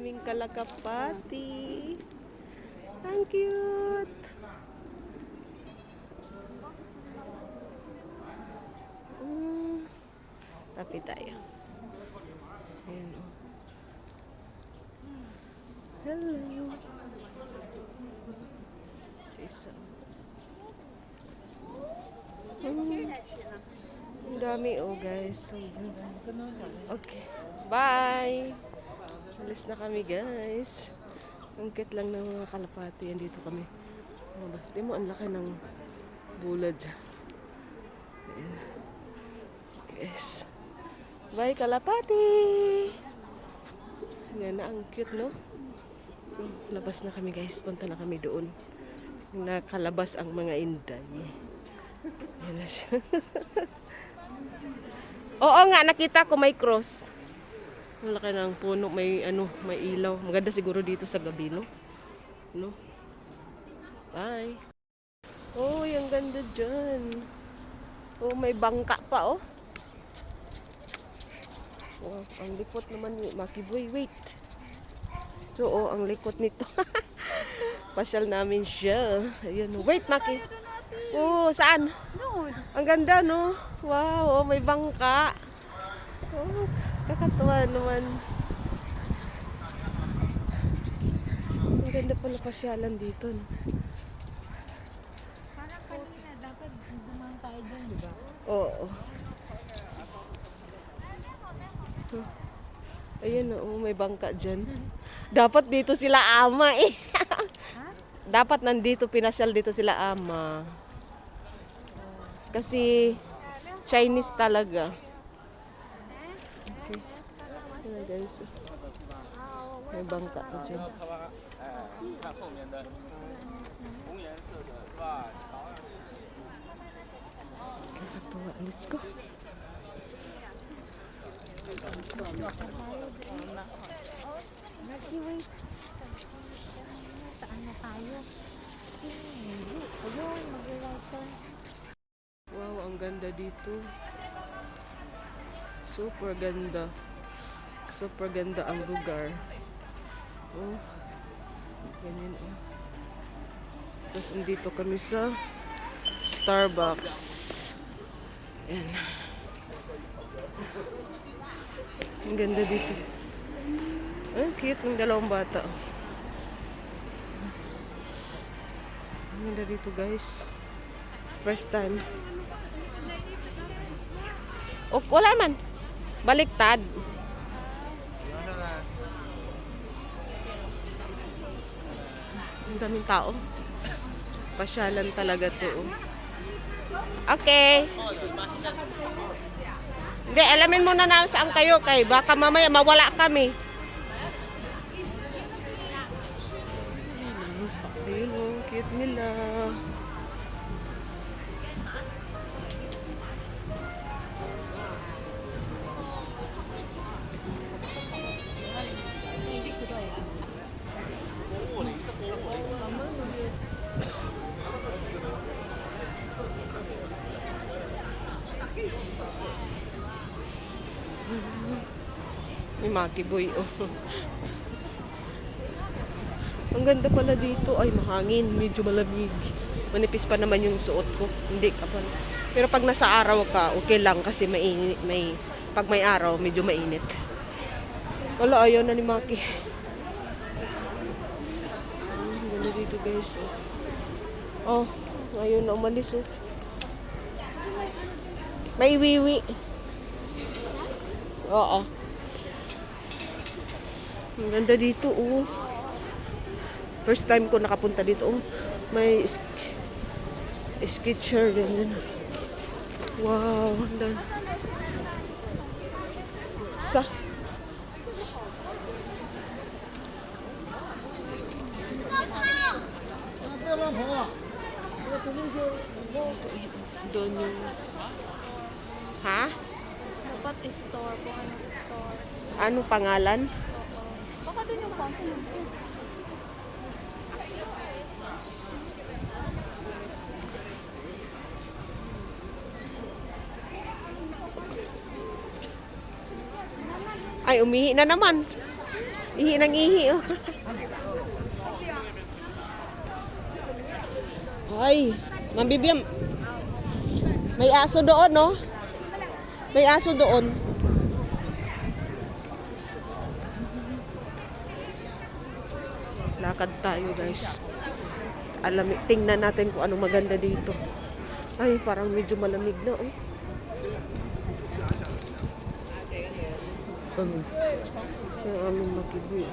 Aming kalakapati. Ang cute. Mm. Tapi tayo. Ayan o. Hello. Isa. Mm. Ang dami oh guys. Okay. Bye. Alis na kami guys. Ang cute lang ng mga kalapati. Yan dito kami. Oh, Di mo ang laki ng bulad dyan. Ayan. Guys. Bye kalapati! Yan na, ang cute no? Labas na kami guys. Punta na kami doon. Nakalabas ang mga inday. Yan na siya. Oo nga, nakita ko may cross. Ang laki ng puno, may ano, may ilaw. Maganda siguro dito sa gabi, no? No? Bye. Oh, ang ganda dyan. Oh, may bangka pa, oh. Oh, ang likot naman ni Maki Boy. Wait. So, oh, ang likot nito. Pasyal namin siya. Ayun. oh. Wait, Maki. Oh, saan? Noon. Ang ganda, no? Wow, oh, may bangka. Oh, kakatuwa naman. Ang ganda pala pasyalan dito. No? Parang kanina, dapat dumaan tayo dyan, di ba? Oo. Huh. Ayun, oh, may bangka dyan. Dapat dito sila ama eh. Dapat nandito, pinasyal dito sila ama. Kasi Chinese talaga. Okay. Ayan guys. May bangka pa dyan. 看后面的红颜色的，哇，长啊！ Nakakatuwa. Let's go. Naki, wait. Saan na tayo? Hindi. Ayun, mag-right turn. Wow, ang ganda dito. Super ganda. Super ganda ang lugar. Oh. Ganyan oh. Tapos nandito kami sa Starbucks. Ayan. Ang ganda dito. Ang cute ng dalawang bata. Ang ganda dito guys. First time. O, wala man. Baliktad. Ang daming tao. Pasyalan talaga to. oh. Okay. Hindi, alamin muna na saan kayo kay baka mamaya mawala kami. Ayun oh, cute nila. Maki Boy, oh. Ang ganda pala dito. Ay, mahangin. Medyo malamig. Manipis pa naman yung suot ko. Hindi ka pa. Pero pag nasa araw ka, okay lang kasi may, may pag may araw, medyo mainit. Wala, ayaw na ni Maki. Ang ganda dito, guys. Oh, oh ayaw na umalis, oh. May wiwi. Oo. Ang ganda dito, oh. First time ko nakapunta dito, oh. May sk- sketcher din. Wow, ang ganda. Sa. Doon yung... Ha? Dapat store kung anong store. Anong pangalan? Oo. Baka din yung fountain. Ay, umihi na naman. Ihi ng ihi, oh. Ay, mambibiyam. May aso doon, no? May aso doon. Lakad tayo, guys. Alam, tingnan natin kung anong maganda dito. Ay, parang medyo malamig na, oh. Um, yung aming makibi.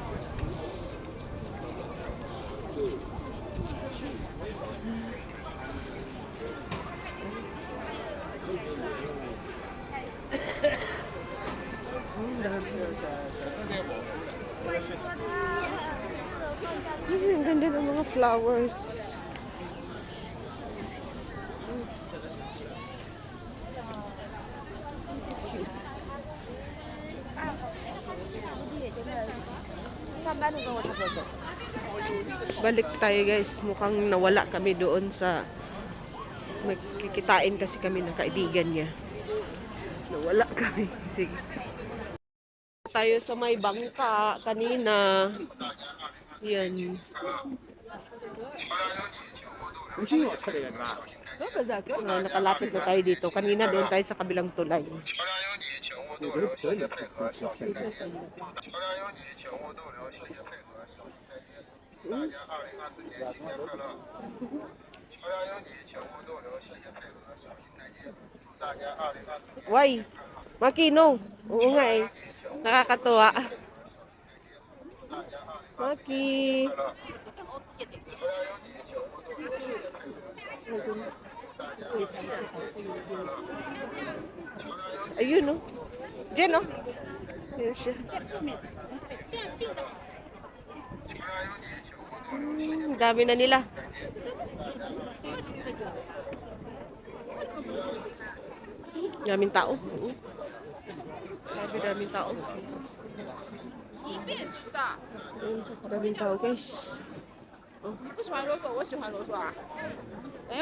Ang dami. Ay, ang ganda ng mga flowers. Balik tayo guys. Mukhang nawala kami doon sa may kikitain kasi kami ng kaibigan niya. Nawala kami. Sige. Tayo sa may bangka kanina. Yun. Ano, Kasi yung sa rin na. Oh, bazak. Oh, nakalapit na tayo dito. Kanina doon tayo sa kabilang tulay. Mm. Why? Makino. Oo nga eh. Nakakatuwa. Maki. Ayun no. Diyan no. Yan siya. Hmm, dami na nila. Daming tao. Oo. Grabe daming tao. Daming tao guys. Oh.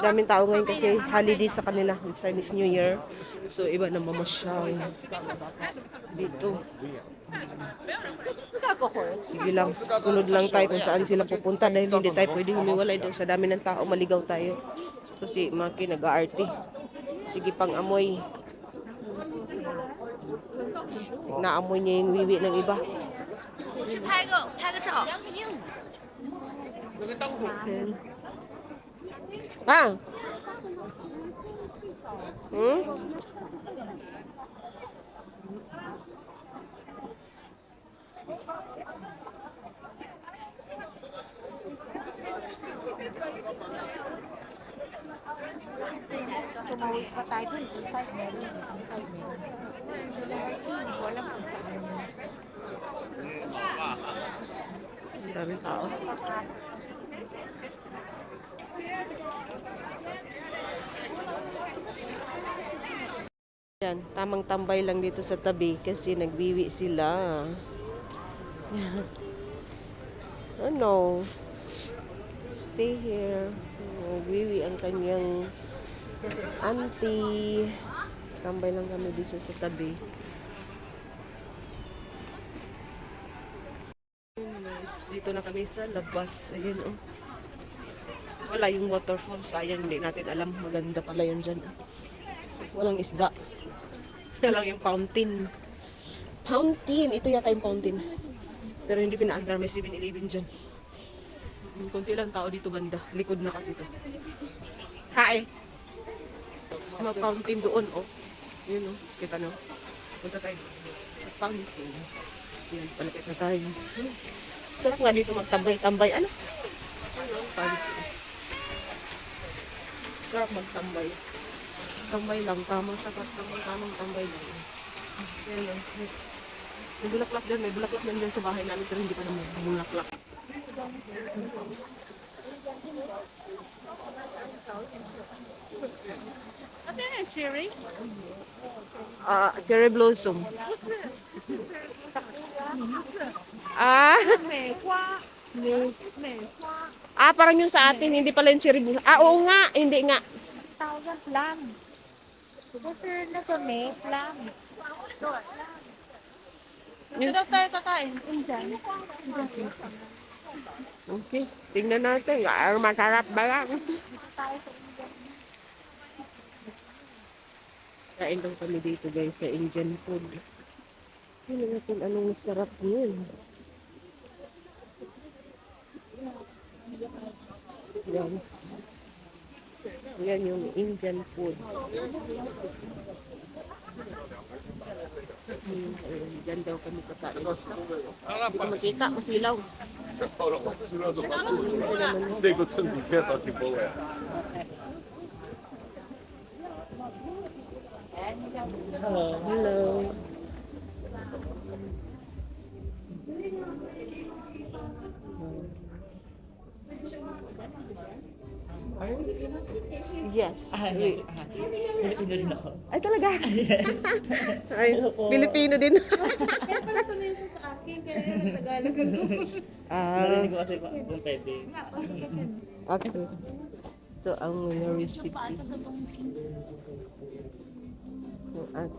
Daming ngayon kasi holiday sa kanila, Chinese New Year. So iba na mamasyal dito. Sige lang, sunod lang tayo kung saan sila pupunta dahil hindi tayo pwede humiwalay dahil sa dami ng tao, maligaw tayo. Kasi Maki nag-aarte. Sige pang amoy. Naamoy niya yung wiwi ng iba. 去拍个拍个照。 Ah. Hmm? Tumawid pa tayo dun, 5 Daming tao. Yan, tamang tambay lang dito sa tabi kasi nagbiwi sila. ano? Stay here. Nagbiwi ang kanyang auntie. Tambay lang kami dito sa tabi. Guys, dito na kami sa labas. Ayun, oh. Wala yung waterfall. Sayang, hindi natin alam. Maganda pala yun dyan. oh. Walang isda. Walang yung fountain. Fountain! Ito yata yung fountain. Pero hindi pinaandar. May 7-Eleven dyan. Kunti lang tao dito banda. Likod na kasi to. Hi! Mga fountain doon, oh. Yun, oh. Kita no? Punta tayo sa fountain. Yan, palapit na tayo. Sarap nga dito magtambay-tambay. Ano? Ano? Sarap magtambay. Tambay lang. Tamang sapat. Tamang tamang tambay lang. Yan yan. May bulaklak dyan. May bulaklak na dyan sa bahay namin. Pero hindi pa naman bulaklak. Yan, cherry? Ah, cherry blossom. Ah, Mekwa. Mekwa. ah parang yung sa atin, hindi pala yung cherry blossom. Ah, oo nga, hindi nga. Thousand plum. Kasi nasa May plum. Dito daw tayo kakain. Indian. Okay, tingnan natin. Ah, masarap ba lang? Tayo. Kain lang kami dito guys sa Indian food. Hindi natin anong sarap yun. Yan. Yan yung Indian food. Hmm, Diyan daw kami kakain. Hindi ko makita, masilaw. Hindi ko sa buketa, tipo yan. Yes. Pilipino din ako. Ay, talaga? Ay, Pilipino din. Pala tumingin siya sa akin. Kaya nagtagalog ako. ah, Narinig ko kasi pa kung pwede. okay. Ito ang mga recipe. At,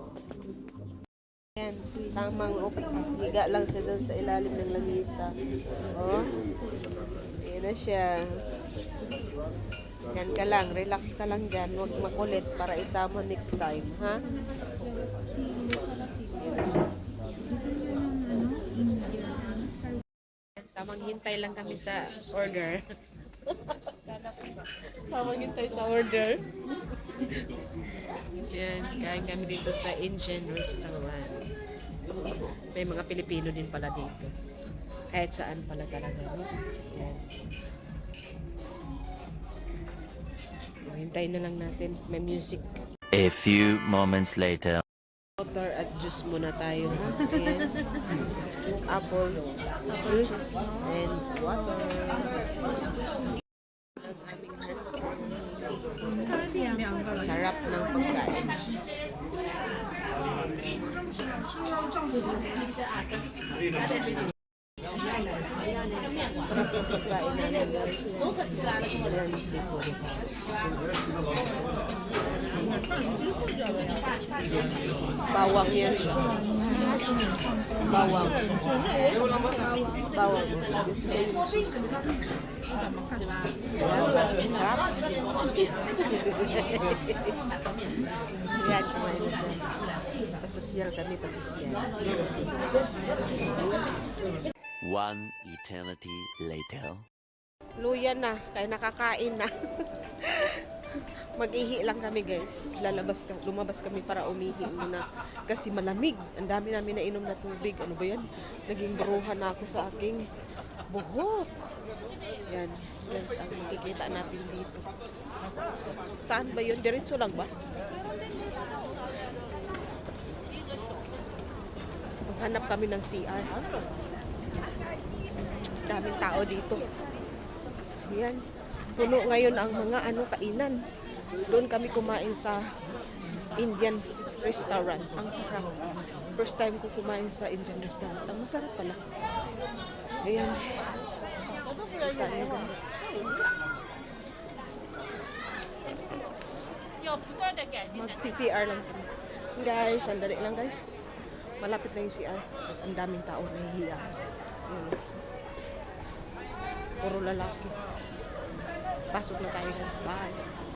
yan, tamang upo. Higa lang siya dun sa ilalim ng lamisa. Oh, yan na siya. Yan ka lang, relax ka lang dyan. Huwag makulit para isama next time, ha? Tamang hintay lang kami sa order. Tamang hintay sa order. Yan, kain kami dito sa Indian restaurant. May mga Pilipino din pala dito. Kahit saan pala talaga. Yan. Hintayin na lang natin. May music. A few moments later. Water at juice muna tayo. Ayan. Apple juice and water. Ang aming hand. Sarap ng pagkain. Pagkain namin guys. Ayan, lipo. Bawang yan siya. Bawang. Bawang. Gusto ko yung cheese. Ayan, sarap. Ayan, kumain na siya. Pasosyal kami, pasosyal. One eternity later. Luya na, kaya nakakain na. Mag-ihi lang kami guys. Lalabas ka, lumabas kami para umihi muna. Kasi malamig. Ang dami namin nainom na tubig. Ano ba yan? Naging bruha na ako sa aking buhok. Yan. Guys, ang makikita natin dito. Saan ba yun? Diretso lang ba? Maghanap kami ng CR. Daming tao dito. Yan. Puno ngayon ang mga ano kainan. Doon kami kumain sa Indian restaurant. Ang sarap. First time ko kumain sa Indian restaurant. Ang masarap pala. Ayan. Kain guys. Mag-CCR lang kami. Guys, sandali lang guys. Malapit na yung CR. Ang daming tao nahihiya. Ayan. Puro lalaki. Pasok na tayo guys. Bye.